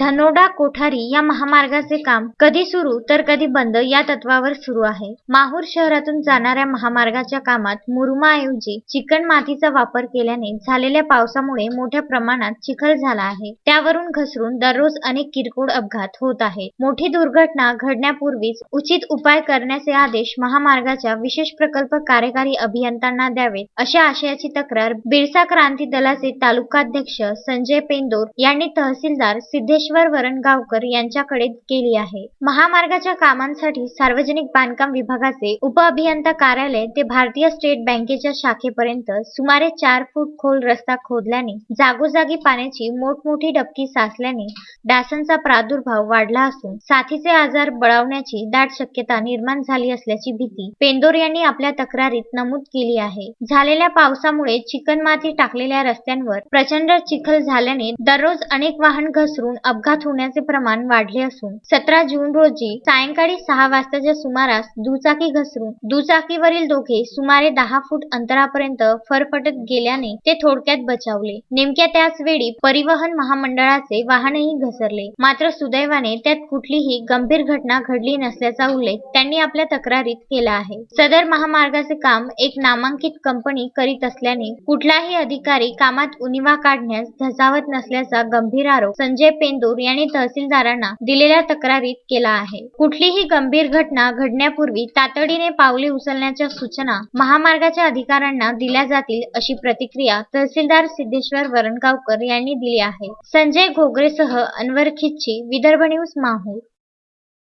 धनोडा कोठारी या महामार्गाचे काम कधी सुरू तर कधी बंद या तत्वावर सुरू आहे. माहूर शहरातून जाणाऱ्या महामार्गाच्या कामात मुरुमाऐवजी चिकण मातीचा वापर केल्याने झालेल्या पावसामुळे मोठ्या प्रमाणात चिखल झाला आहे. त्यावरून घसरून दररोज अनेक किरकोळ अपघात होत आहे मोठी दुर्घटना घडण्यापूर्वीच उचित उपाय करण्याचे आदेश महामार्गाच्या विशेष प्रकल्प कार्यकारी अभियंत्यांना द्यावेत अशा आशयाची तक्रार बिरसा क्रांती दलाचे तालुकाध्यक्ष संजय पेंदोर यांनी तहसीलदार सिद्धेश्वर वरणगावकर यांच्याकडे केली आहे. महामार्गाच्या कामांसाठी सार्वजनिक बांधकाम विभागाचे उपअभियंता कार्यालय ते भारतीय स्टेट बँकेच्या शाखेपर्यंत सुमारे चार फूट खोल रस्ता खोदल्याने जागोजागी पाण्याची मोठमोठी डबकी साचल्याने डासांचा प्रादुर्भाव वाढला असून साथीचे आजार बळावण्याची दाट शक्यता निर्माण झाली असल्याची भीती पेंदोर यांनी आपल्या तक्रारीत नमूद केली आहे. झालेल्या पावसामुळे चिकणमाती टाकलेल्या रस्त्यांवर प्रचंड चिखल झाल्याने दररोज अनेक वाहन घसरून अपघात अपघात होण्याचे प्रमाण वाढले असून सतरा जून रोजी सायंकाळी सहा वाजताच्या सुमारास दुचाकी घसरून दुचाकीवरील दोघे सुमारे दहा फूट अंतरापर्यंत फरफटत गेल्याने ते थोडक्यात बचावले. नेमक्या त्याच वेळी परिवहन महामंडळाचे वाहनही घसरले. मात्र सुदैवाने त्यात कुठलीही गंभीर घटना घडली नसल्याचा उल्लेख त्यांनी आपल्या तक्रारीत केला आहे. सदर महामार्गाचे काम एक नामांकित कंपनी करीत असल्याने कुठलाही अधिकारी कामात उणिवा काढण्यास धजावत नसल्याचा गंभीर आरोप संजय पेंदो पेंदूर यांनी तहसीलदारांना दिलेल्या तक्रारीत केला आहे. कुठलीही गंभीर घटना घडण्यापूर्वी तातडीने पावले उचलण्याच्या सूचना महामार्गाच्या अधिकाऱ्यांना दिल्या जातील अशी प्रतिक्रिया तहसीलदार सिद्धेश्वर वरणगावकर यांनी दिली आहे. संजय घोगरेसह अनवर खिच्ची विदर्भ न्यूज माहूर.